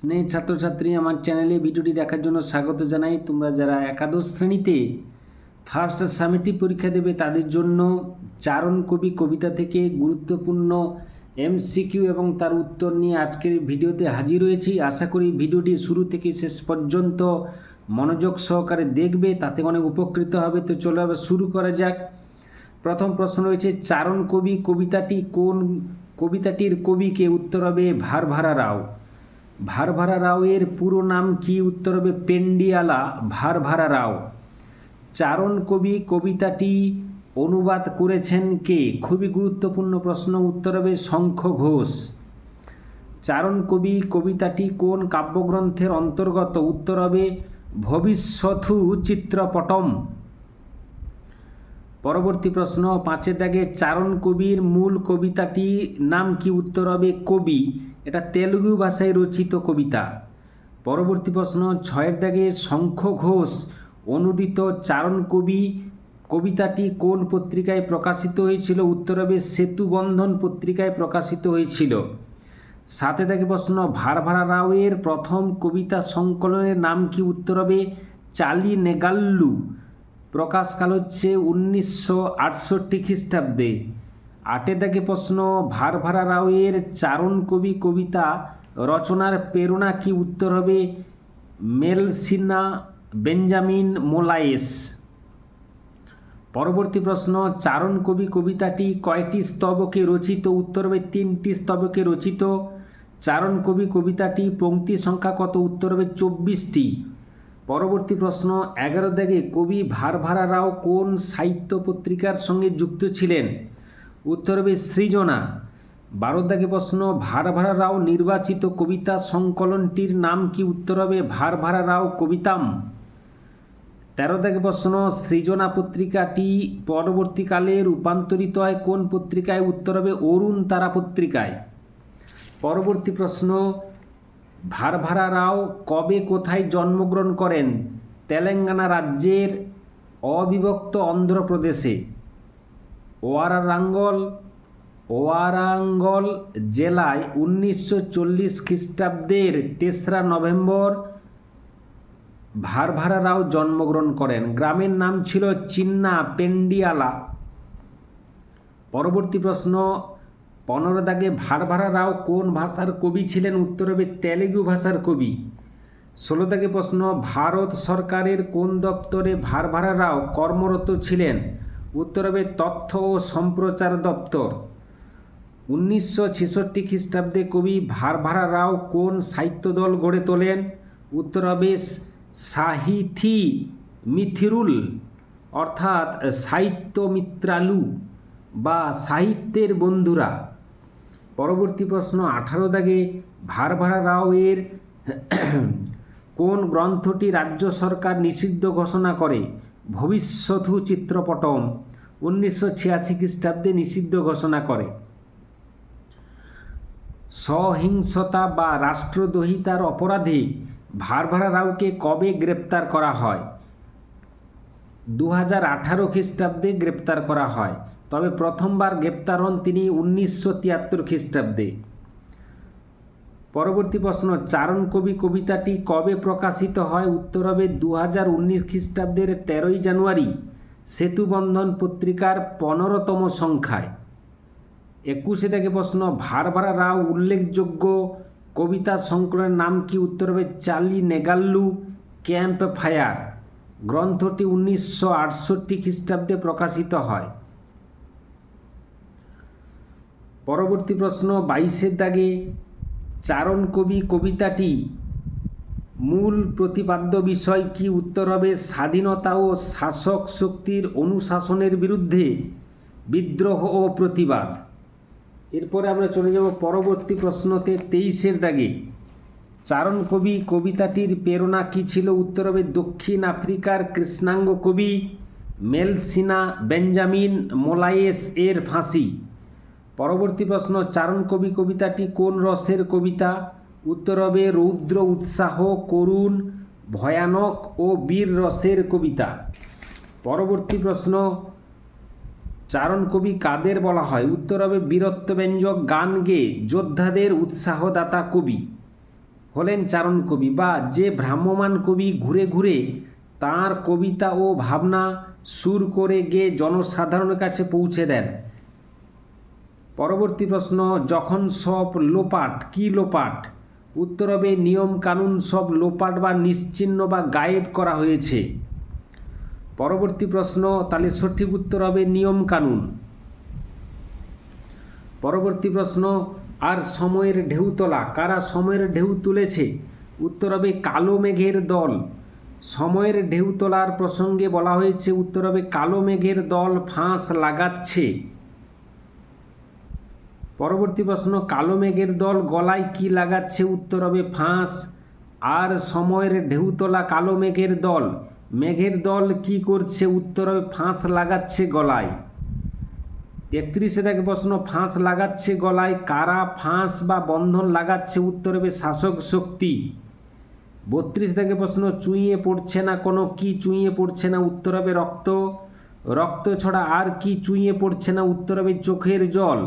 স্নেহ ছাত্রছাত্রী, আমার চ্যানেলে ভিডিওটি দেখার জন্য স্বাগত জানাই। তোমরা যারা একাদশ শ্রেণীতে ফার্স্ট সামিটিভ পরীক্ষা দেবে, তাদের জন্য চারণ কবি কবিতা থেকে গুরুত্বপূর্ণ এমসিকিউ এবং তার উত্তর নিয়ে আজকের ভিডিওতে হাজির হয়েছি আশা করি ভিডিওটি শুরু থেকে শেষ পর্যন্ত মনোযোগ সহকারে দেখবে, তাতে অনেক উপকৃত হবে। তো চলো এবার শুরু করা যাক। প্রথম প্রশ্ন রয়েছে, চারণ কবি কবিতাটি কোন কবিতাটির কবিকে উত্তর হবে ভারভারা রাও? ভারভারা রাওয়ের পুরো নাম কি উত্তর হবে পেন্ডিয়ালা ভারভারা রাও। চারণ কবি কবিতাটি অনুবাদ করেছেন কে? খুবই গুরুত্বপূর্ণ প্রশ্ন, উত্তর হবে শঙ্খ ঘোষ। চারণ কবি কবিতাটি কোন কাব্যগ্রন্থের অন্তর্গত? উত্তর হবে ভবিষ্যথু চিত্রপটম। পরবর্তী প্রশ্ন, পাঁচের দাগে চারণ কবির মূল কবিতাটি নাম কি? উত্তর হবে কবি। এটা তেলুগু ভাষায় রচিত কবিতা। পরবর্তী প্রশ্ন, ছয়ের দাগে শঙ্খ ঘোষ অনুদিত চারণ কবি, কবিতাটি কোন পত্রিকায় প্রকাশিত হয়েছিল? উত্তর হবে সেতুবন্ধন পত্রিকায় প্রকাশিত হয়েছিল। সাথে থাকে প্রশ্ন, ভারভারা রাওয়ের প্রথম কবিতা সংকলনের নাম কি? উত্তর হবে, চালি নেগাল্লু। প্রকাশকাল হচ্ছে উনিশশো আটষট্টি খ্রিস্টাব্দে। আটের দাগে প্রশ্ন, ভারভারা রাওয়ের চারণ কবি কবিতা রচনার প্রেরণা কি উত্তর হবে? মেলসিনা, বেঞ্জামিন মোলায়েস। পরবর্তী প্রশ্ন, চারণ কবি কবিতাটি কয়টি স্তবকে রচিত? উত্তর হবে, তিনটি স্তবকে রচিত। চারণ কবি কবিতাটি পংক্তি সংখ্যা কত? উত্তর হবে, চব্বিশটি। পরবর্তী প্রশ্ন, এগারো দাগে কবি ভারভারা রাও কোন সাহিত্য পত্রিকার সঙ্গে যুক্ত ছিলেন? উত্তর হবে সৃজনা। বারো দাগে প্রশ্ন, ভারভারা রাও নির্বাচিত কবিতা সংকলনটির নাম কি? উত্তর হবে, ভারভারা রাও কবিতাম। তেরো দাগে প্রশ্ন, সৃজনা পত্রিকাটি পরবর্তীকালে রূপান্তরিত হয় কোন পত্রিকায়? উত্তর হবে, অরুণ তারা পত্রিকায়। পরবর্তী প্রশ্ন, ভারভারা রাও কবে কোথায় জন্মগ্রহণ করেন? তেলেঙ্গানা রাজ্যের অবিভক্ত অন্ধ্রপ্রদেশে। ওয়ারাঙ্গল ওয়ারাঙ্গল জেলায় উনিশশো চল্লিশ খ্রিস্টাব্দের তেসরা নভেম্বর ভারভারা রাও জন্মগ্রহণ করেন। গ্রামের নাম ছিল চিন্না পেন্ডিয়ালা। পরবর্তী প্রশ্ন, পনেরো দাগে ভারভারা রাও কোন ভাষার কবি ছিলেন? উত্তর হবে তেলেগু ভাষার কবি। ষোলো দাগে প্রশ্ন, ভারত সরকারের কোন দপ্তরে ভারভারা রাও কর্মরত ছিলেন? উত্তর হবে তথ্য ও সম্প্রচার দপ্তর। উনিশশো ছেষট্টি খ্রিস্টাব্দে কবি ভারভারা রাও কোন সাহিত্য দল গড়ে তোলেন? উত্তর হবে সাহিথি মিথিরুল, অর্থাৎ সাহিত্য মিত্রালু বা সাহিত্যের বন্ধুরা। পরবর্তী প্রশ্ন, আঠারো দাগে ভারভারা রাওয়ের কোন গ্রন্থটি রাজ্য সরকার নিষিদ্ধ ঘোষণা করে? ভবিষ্যৎ চিত্রপটম উনিশশো ছিয়াশি খ্রিস্টাব্দে নিষিদ্ধ ঘোষণা করে। সহিংসতা বা রাষ্ট্রদ্রোহিতার অপরাধে ভারভারা রাওকে কবে গ্রেপ্তার করা হয়? দু হাজার আঠারো খ্রিস্টাব্দে গ্রেপ্তার করা হয়, তবে প্রথমবার গ্রেপ্তার হন তিনি উনিশশো তিয়াত্তর খ্রিস্টাব্দে। পরবর্তী প্রশ্ন, চারণ কবি কবিতাটি কবে প্রকাশিত হয়? উত্তর হবে দু হাজার উনিশ খ্রিস্টাব্দের তেরোই জানুয়ারি, সেতুবন্ধন পত্রিকার পনেরোতম সংখ্যায়। একুশে থেকে প্রশ্ন, ভারভারা রাও উল্লেখযোগ্য কবিতা সংকলনের নাম কি? উত্তর হবে চালি নেগাল্লু, ক্যাম্প ফায়ার। গ্রন্থটি উনিশশো আটষট্টি খ্রিস্টাব্দে প্রকাশিত হয়। পরবর্তী প্রশ্ন, বাইশের দাগে চারণ কবি কবিতাটি মূল প্রতিপাদ্য বিষয় কি উত্তর হবে? স্বাধীনতা ও শাসক শক্তির অনুশাসনের বিরুদ্ধে বিদ্রোহ ও প্রতিবাদ। এরপরে আমরা চলে যাব পরবর্তী প্রশ্নতে তেইশের দাগে। চারণ কবি কবিতাটির প্রেরণা কী ছিল? উত্তর হবে দক্ষিণ আফ্রিকার কৃষ্ণাঙ্গ কবি মেলসিনা বেঞ্জামিন মোলায়েস এর ফাঁসি। পরবর্তী প্রশ্ন, চারণ কবি কবিতাটি কোন রসের কবিতা? উত্তর হবে রৌদ্র উৎসাহ, করুণ, ভয়ানক ও বীর রসের কবিতা। পরবর্তী প্রশ্ন, চারণ কবি কাদের বলা হয়? উত্তর হবে বীরত্বব্যঞ্জক গান গেয়ে যোদ্ধাদের উৎসাহদাতা কবি। হলেন চারণ কবি বা যে ভ্রাম্যমান কবি ঘুরে ঘুরে তার কবিতা ও ভাবনা সুর করে গিয়ে জনসাধারণের কাছে পৌঁছে দেন। পরবর্তী প্রশ্ন, যখন সব লোপাট, কি লোপাট? উত্তর হবে, নিয়ম কানুন সব লোপাট বা নিশ্চিহ্ন বা গায়েব করা হয়েছে। পরবর্তী প্রশ্ন, তাহলে সঠিক উত্তর হবে, নিয়ম কানুন। পরবর্তী প্রশ্ন, আর সময়ের ঢেউ তোলা, কারা সময়ের ঢেউ তুলেছে? উত্তর হবে, কালো মেঘের দল। সময়ের ঢেউ তোলার প্রসঙ্গে বলা হয়েছে, উত্তর হবে, কালো মেঘের দল ফাঁস লাগাচ্ছে। পরবর্তী প্রশ্ন, কালো মেঘের দল গলায় কি লাগাচ্ছে উত্তর হবে ফাঁস? আর সময়ের ঢেউ তোলা কালো মেঘের দল মেঘের দল কি করছে উত্তর হবে ফাঁস লাগাচ্ছে গলায়? একত্রিশে থেকে প্রশ্ন, ফাঁস লাগাচ্ছে গলায় কারা ফাঁস বা বন্ধন লাগাচ্ছে উত্তর হবে শাসক শক্তি? বত্রিশ থেকে প্রশ্ন, চুইয়ে পড়ছে না কোনো, কি চুইয়ে পড়ছে না উত্তর হবে রক্ত? রক্ত ছড়া আর কি চুইয়ে পড়ছে না উত্তর হবে চোখের জল?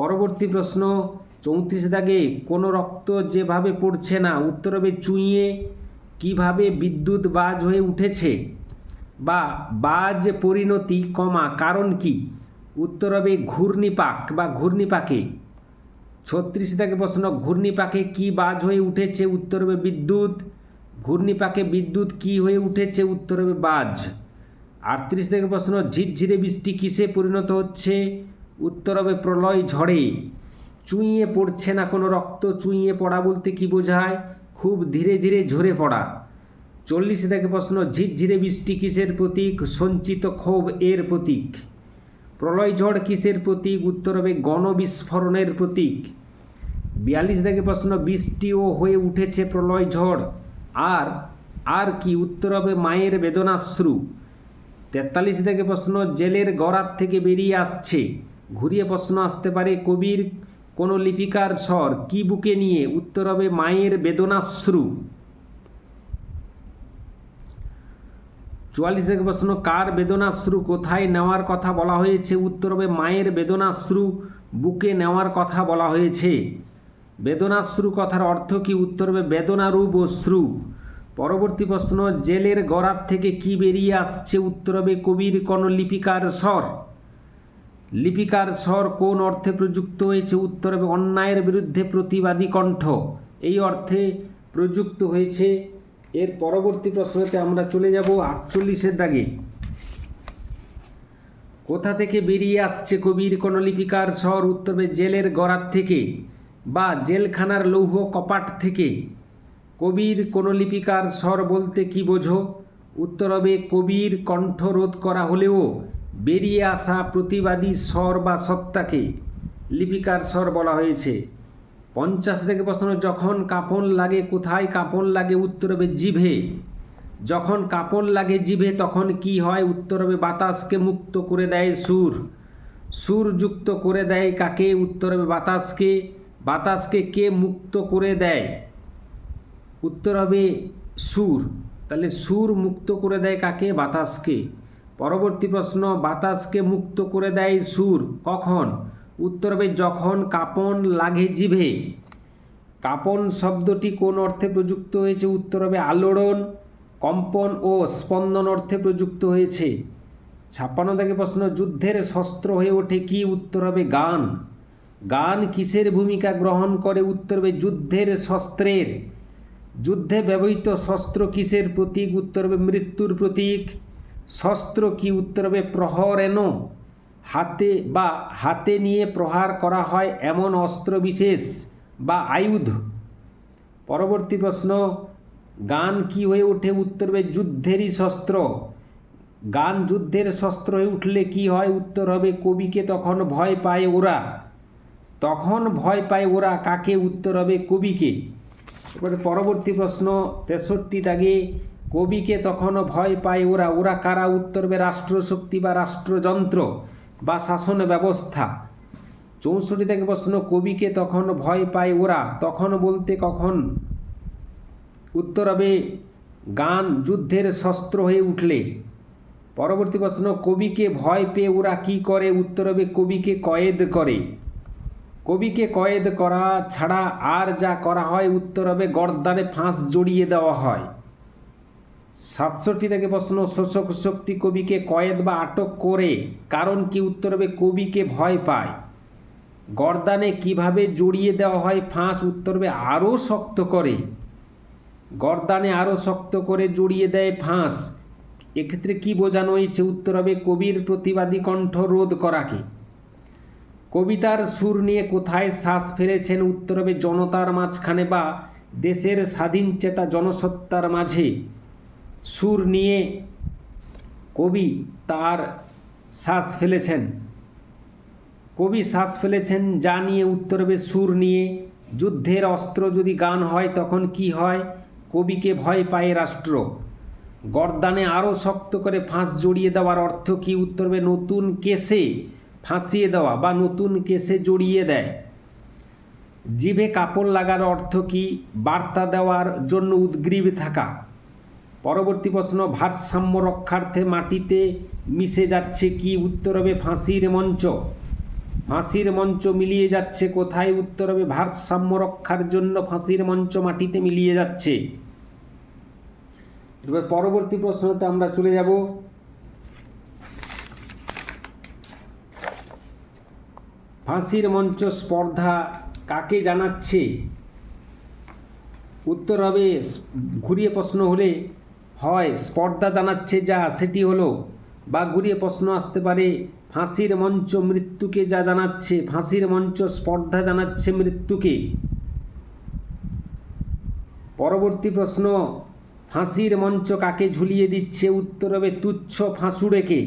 পরবর্তী প্রশ্ন, চৌত্রিশ দাগে কোনো রক্ত যেভাবে পড়ছে না উত্তর হবে চুইয়ে কীভাবে বিদ্যুৎ বাজ হয়ে উঠেছে? বা বাজ পরিণতি কমা কারণ কি? উত্তর হবে ঘূর্ণিপাক বা ঘূর্ণিপাকে। ছত্রিশ থেকে প্রশ্ন, ঘূর্ণিপাকে কি বাজ হয়ে উঠেছে উত্তর হবে বিদ্যুৎ। ঘূর্ণিপাকে বিদ্যুৎ কি হয়ে উঠেছে উত্তর হবে বাজ। আটত্রিশ থেকে প্রশ্ন, ঝিরঝিরে বৃষ্টি কিসে পরিণত হচ্ছে? উত্তর হবে প্রলয় ঝড়ে। চুইয়ে পড়ছে না কোনো রক্ত, চুইয়ে পড়া বলতে কি বোঝায়? খুব ধীরে ধীরে ঝরে পড়া। চল্লিশ থেকে প্রশ্ন, ঝিরঝিরে বৃষ্টি কিসের প্রতীক? সঞ্চিত ক্ষোভ এর প্রতীক। প্রলয় ঝড় কিসের প্রতীক? উত্তর হবে গণবিস্ফোরণের প্রতীক। বিয়াল্লিশ থেকে প্রশ্ন, বৃষ্টিও হয়ে উঠেছে প্রলয় ঝড়। আর আর কি? উত্তর হবে মায়ের বেদনাশ্রু। তেতাল্লিশ থেকে প্রশ্ন, জেলের গড়ার থেকে বেরিয়ে আসছে। ঘুরিয়ে প্রশ্ন আসতে পারে, কবির কোনো লিপিকার স্বর কি বুকে নিয়ে? উত্তর হবে, মায়ের বেদনাশ্রু। চুয়াল্লিশ থেকে প্রশ্ন, কার বেদনাশ্রু? কোথায় নেওয়ার কথা বলা হয়েছে? উত্তর হবে, মায়ের বেদনাশ্রু বুকে নেওয়ার কথা বলা হয়েছে। বেদনাশ্রু কথার অর্থ কি? উত্তর হবে, বেদনারূপ অশ্রু পরবর্তী প্রশ্ন, জেলের গড়ার থেকে কি বেরিয়ে আসছে? উত্তর হবে, কবির কোনো লিপিকার স্বর। লিপিকার স্বর কোন অর্থে প্রযুক্ত হয়েছে? উত্তর হবে অন্যায়ের বিরুদ্ধে প্রতিবাদী কণ্ঠ। এই অর্থে প্রযুক্ত হয়েছে। এর পরবর্তী প্রশ্নতে আমরা চলে যাব আটচল্লিশের দাগে। কোথা থেকে বেরিয়ে আসছে কবির কোন লিপিকার স্বর? উত্তর জেলের গড়ার থেকে বা জেলখানার লৌহ কপাট থেকে। কবির কোনো লিপিকার স্বর বলতে কি বোঝো? উত্তর হবে কবির কণ্ঠ রোধ করা হলেও বেরিয়ে আসা প্রতিবাদী স্বর বা সত্তাকে লিপিকার স্বর বলা হয়েছে। পঞ্চাশ থেকে প্রশ্ন যখন কাপন লাগে কোথায়, কাপন লাগে উত্তর হবে জিভে। যখন কাপন লাগে জিভে, তখন কি হয় উত্তর হবে বাতাসকে মুক্ত করে দেয় সুর। সুর যুক্ত করে দেয় কাকে উত্তর হবে বাতাসকে। বাতাসকে কে মুক্ত করে দেয়? উত্তর হবে সুর। তাহলে সুর মুক্ত করে দেয় কাকে? বাতাসকে। পরবর্তী প্রশ্ন, বাতাসকে মুক্ত করে দেয় সুর, কখন? উত্তর হবে, যখন কাপন লাগে জিভে। কাপন শব্দটি কোন অর্থে প্রযুক্ত হয়েছে? উত্তর হবে, আলোড়ন, কম্পন ও স্পন্দন অর্থে প্রযুক্ত হয়েছে। ছাপ্পান্ন থেকে প্রশ্ন, যুদ্ধের শস্ত্র হয়ে ওঠে কি? উত্তর হবে, গান। গান কিসের ভূমিকা গ্রহণ করে? উত্তর হবে, যুদ্ধের শস্ত্রের। যুদ্ধে ব্যবহৃত শস্ত্র কিসের প্রতীক? উত্তর হবে, মৃত্যুর প্রতীক। শস্ত্র কি উত্তর হবে প্রহর এন হাতে বা হাতে নিয়ে প্রহার করা হয় এমন অস্ত্র বিশেষ বা আয়ুধ? পরবর্তী প্রশ্ন, গান কি হয়ে ওঠে উত্তর হবে যুদ্ধেরই শস্ত্র। গান যুদ্ধের শস্ত্র হয়ে উঠলে কি হয় উত্তর হবে, কবিকে তখন ভয় পায় ওরা। তখন ভয় পায় ওরা কাকে উত্তর হবে কবিকে। এবারে পরবর্তী প্রশ্ন তেষট্টি দাগে কবিকে তখনও ভয় পায় ওরা। ওরা কারা? উত্তরবে রাষ্ট্রশক্তি বা রাষ্ট্রযন্ত্র বা শাসন ব্যবস্থা। চৌষট্টি থেকে প্রশ্ন, কবিকে তখন ভয় পায় ওরা? তখন বলতে কখন? উত্তর হবে, গান যুদ্ধের শস্ত্র হয়ে উঠলে। পরবর্তী প্রশ্ন, কবিকে ভয় পেয়ে ওরা কি করে? উত্তর হবে, কবিকে কয়েদ করে। কবিকে কয়েদ করা ছাড়া আর যা করা হয়, উত্তর হবে, গর্দানে ফাঁস জড়িয়ে দেওয়া হয়। সাতষট্টি থেকে প্রশ্ন, শোষক শক্তি কবিকে কয়েদ বা আটক করে, কারণ কি উত্তর হবে, কবিকে ভয় পায়। গর্দানে কীভাবে জড়িয়ে দেওয়া হয়, ফাঁস উত্তর হবে, আরও শক্ত করে। গর্দানে আরও শক্ত করে জড়িয়ে দেয়, ফাঁস। এক্ষেত্রে কি বোঝানো হয়েছে, উত্তর হবে, কবির প্রতিবাদী কণ্ঠ রোধ করাকে। কবিতার সুর নিয়ে কোথায় শ্বাস ফেলেছেন, উত্তর হবে, জনতার মাঝখানে বা দেশের স্বাধীন চেতা জনসত্তার মাঝে। সুর নিয়ে কবি তার শ্বাস ফেলেছেন। কবি শ্বাস ফেলেছেন, যা নিয়ে উত্তর হবে সুর নিয়ে। যুদ্ধের অস্ত্র যদি গান হয়, তখন কি হয়? কবিকে ভয় পায় রাষ্ট্র। গর্দানে আরও শক্ত করে ফাঁস জড়িয়ে দেওয়ার অর্থ কি? উত্তর হবে নতুন কেসে ফাঁসিয়ে দেওয়া বা নতুন কেসে জড়িয়ে দেয়। জিভে কাপড় লাগার অর্থ কি? বার্তা দেওয়ার জন্য উদ্গ্রীব থাকা। পরবর্তী প্রশ্ন, ভারসাম্য রক্ষার্থে মাটিতে মিশে যাচ্ছে কি উত্তর হবে ফাঁসির মঞ্চ? ফাঁসির মঞ্চ মিলিয়ে যাচ্ছে কোথায়? উত্তর হবে ভারসাম্য রক্ষার জন্য ফাঁসির মঞ্চ মাটিতে মিলিয়ে যাচ্ছে। এবার পরবর্তী প্রশ্নতে আমরা চলে যাব। ফাঁসির মঞ্চ স্পর্ধা কাকে জানাচ্ছে? উত্তর হবে, ঘুরিয়ে প্রশ্ন হলে হয়, স্পর্ধা জানাচ্ছে যা, সেটি হলো বা ঘুরিয়ে প্রশ্ন আসতে পারে, ফাঁসির মঞ্চ মৃত্যুকে যা জানাচ্ছে, ফাঁসির মঞ্চ স্পর্ধা জানাচ্ছে মৃত্যুকে। পরবর্তী প্রশ্ন, ফাঁসির মঞ্চ কাকে ঝুলিয়ে দিচ্ছে? উত্তর হবে, তুচ্ছ ফাঁসুড়েকে।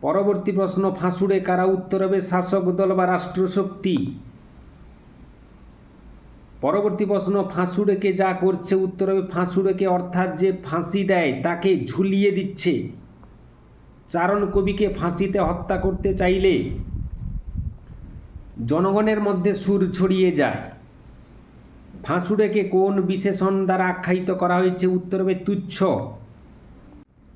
পরবর্তী প্রশ্ন, ফাঁসুড়ে কারা? উত্তর হবে, শাসক দল বা রাষ্ট্রশক্তি। পরবর্তী প্রশ্ন, ফাঁসুড়েকে যা করছে, উত্তর হবে ফাঁসুড়েকে অর্থাৎ যে ফাঁসি দেয়, তাকে ঝুলিয়ে দিচ্ছে। চারণ কবিকে ফাঁসিতে হত্যা করতে চাইলে জনগণের মধ্যে সুর ছড়িয়ে যায়। ফাঁসুড়েকে কোন বিশেষণ দ্বারা আখ্যায়িত করা হয়েছে, উত্তর হবে তুচ্ছ।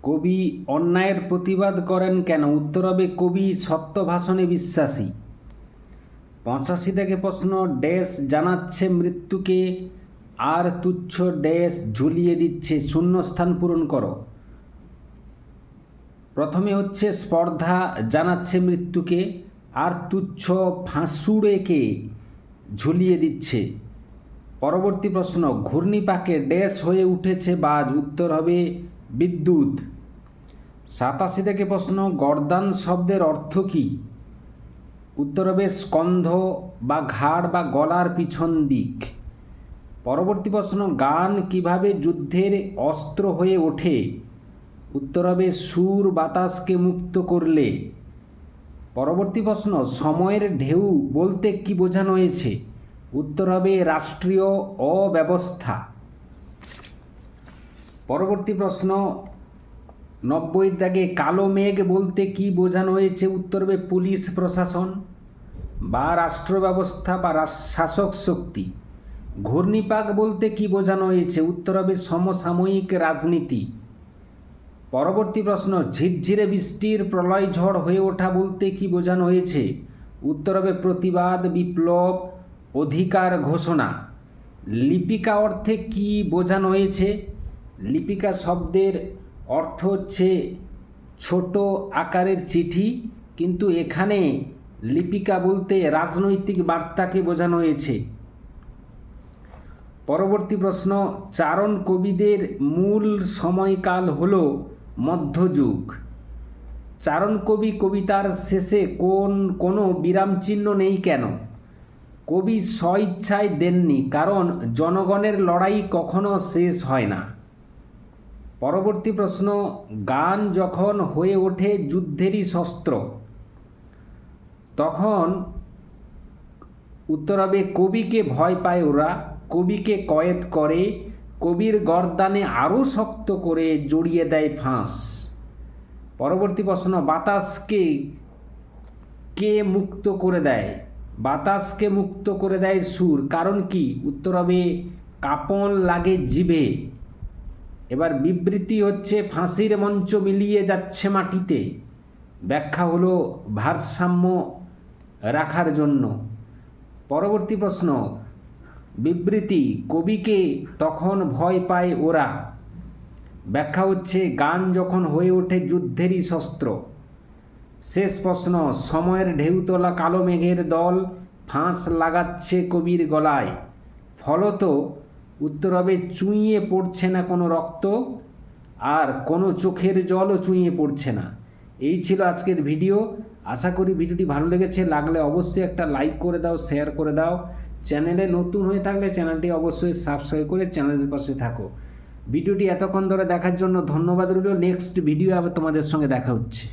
কবি অন্যায়ের প্রতিবাদ করেন কেন? উত্তর হবে কবি সত্য ভাষণে বিশ্বাসী। পঁচাশি থেকে প্রশ্ন, ড্যাশ জানাচ্ছে মৃত্যুকে, আর তুচ্ছ ড্যাশ ঝুলিয়ে দিচ্ছে, শূন্যস্থান পূরণ করো। প্রথমে হচ্ছে স্পর্ধা জানাচ্ছে মৃত্যুকে, আর তুচ্ছ ফাঁসুড়েকে ঝুলিয়ে দিচ্ছে। পরবর্তী প্রশ্ন, ঘূর্ণিপাকে ড্যাশ হয়ে উঠেছে বাজ, উত্তর হবে বিদ্যুৎ। সাতাশি থেকে প্রশ্ন, গর্দান শব্দের অর্থ কী? উত্তর হবে স্কন্ধ বা ঘাড় বা গলার পিছন দিক। পরবর্তী প্রশ্ন, গান কীভাবে যুদ্ধের অস্ত্র হয়ে ওঠে? উত্তর হবে সুর বাতাসকে মুক্ত করলে। পরবর্তী প্রশ্ন, সময়ের ঢেউ বলতে কি বোঝানো হয়েছে? উত্তর হবে রাষ্ট্রীয় অব্যবস্থা। পরবর্তী প্রশ্ন নব্বই দাগে কালো মেঘ বলতে কি বোঝানো হয়েছে উত্তর হবে পুলিশ প্রশাসন বা রাষ্ট্র ব্যবস্থা বা শাসক শক্তি। ঘূর্ণিপাক বলতে কি বোঝানো হয়েছে উত্তর হবে সমসাময়িক রাজনীতি। পরবর্তী প্রশ্ন, ঝিরঝিরে বৃষ্টির প্রলয় ঝড় হয়ে ওঠা বলতে কি বোঝানো হয়েছে? উত্তর হবে প্রতিবাদ, বিপ্লব, অধিকার ঘোষণা। লিপিকা অর্থে কি বোঝানো হয়েছে? লিপিকা শব্দের অর্থ হচ্ছে ছোট আকারের চিঠি, কিন্তু এখানে লিপিকা বলতে রাজনৈতিক বার্তাকে বোঝানো হয়েছে। পরবর্তী প্রশ্ন, চারণ কবিদের মূল সময়কাল হল মধ্যযুগ। চারণ কবি কবিতার শেষে কোন, কোনো বিরাম চিহ্ন নেই কেন? কবি স্বইচ্ছায় দেননি, কারণ জনগণের লড়াই কখনো শেষ হয় না। পরবর্তী প্রশ্ন, গান যখন হয়ে ওঠে যুদ্ধেরই শস্ত্র। তখন উত্তর হবে, কবিকে ভয় পায় ওরা, কবিকে কয়েদ করে, কবির গরদানে আরও শক্ত করে জড়িয়ে দেয় ফাঁস। পরবর্তী প্রশ্ন, বাতাসকে কে মুক্ত করে দেয়? বাতাসকে মুক্ত করে দেয় সুর, কারণ কি? উত্তর হবে, কাপন লাগে জিভে। এবার বিবৃতি হচ্ছে, ফাঁসির মঞ্চ মিলিয়ে যাচ্ছে মাটিতে। ব্যাখ্যা হলো, ভারসাম্য রাখার জন্য। পরবর্তী প্রশ্ন, বিবৃতি, কবিকে তখন ভয় পায় ওরা? ব্যাখ্যা হচ্ছে, গান যখন হয়ে ওঠে যুদ্ধেরই শস্ত্র। শেষ প্রশ্ন, সময়ের ঢেউতলা কালো মেঘের দল ফাঁস লাগাচ্ছে কবির গলায়। ফলত উত্তর হবে, চুঁইয়ে পড়ছে না কোনো রক্ত আর কোনো চোখের জলও চুঁইয়ে পড়ছে না। এই ছিল আজকের ভিডিও। আশা করি ভিডিওটি ভালো লেগেছে। লাগলে অবশ্যই একটা লাইক করে দাও শেয়ার করে দাও। চ্যানেলে নতুন হয়ে থাকলে চ্যানেলটি অবশ্যই সাবস্ক্রাইব করে চ্যানেলের পাশে থাকো। ভিডিওটি এতক্ষণ ধরে দেখার জন্য ধন্যবাদ রইল। নেক্সট ভিডিও আবার তোমাদের সঙ্গে দেখা হচ্ছে।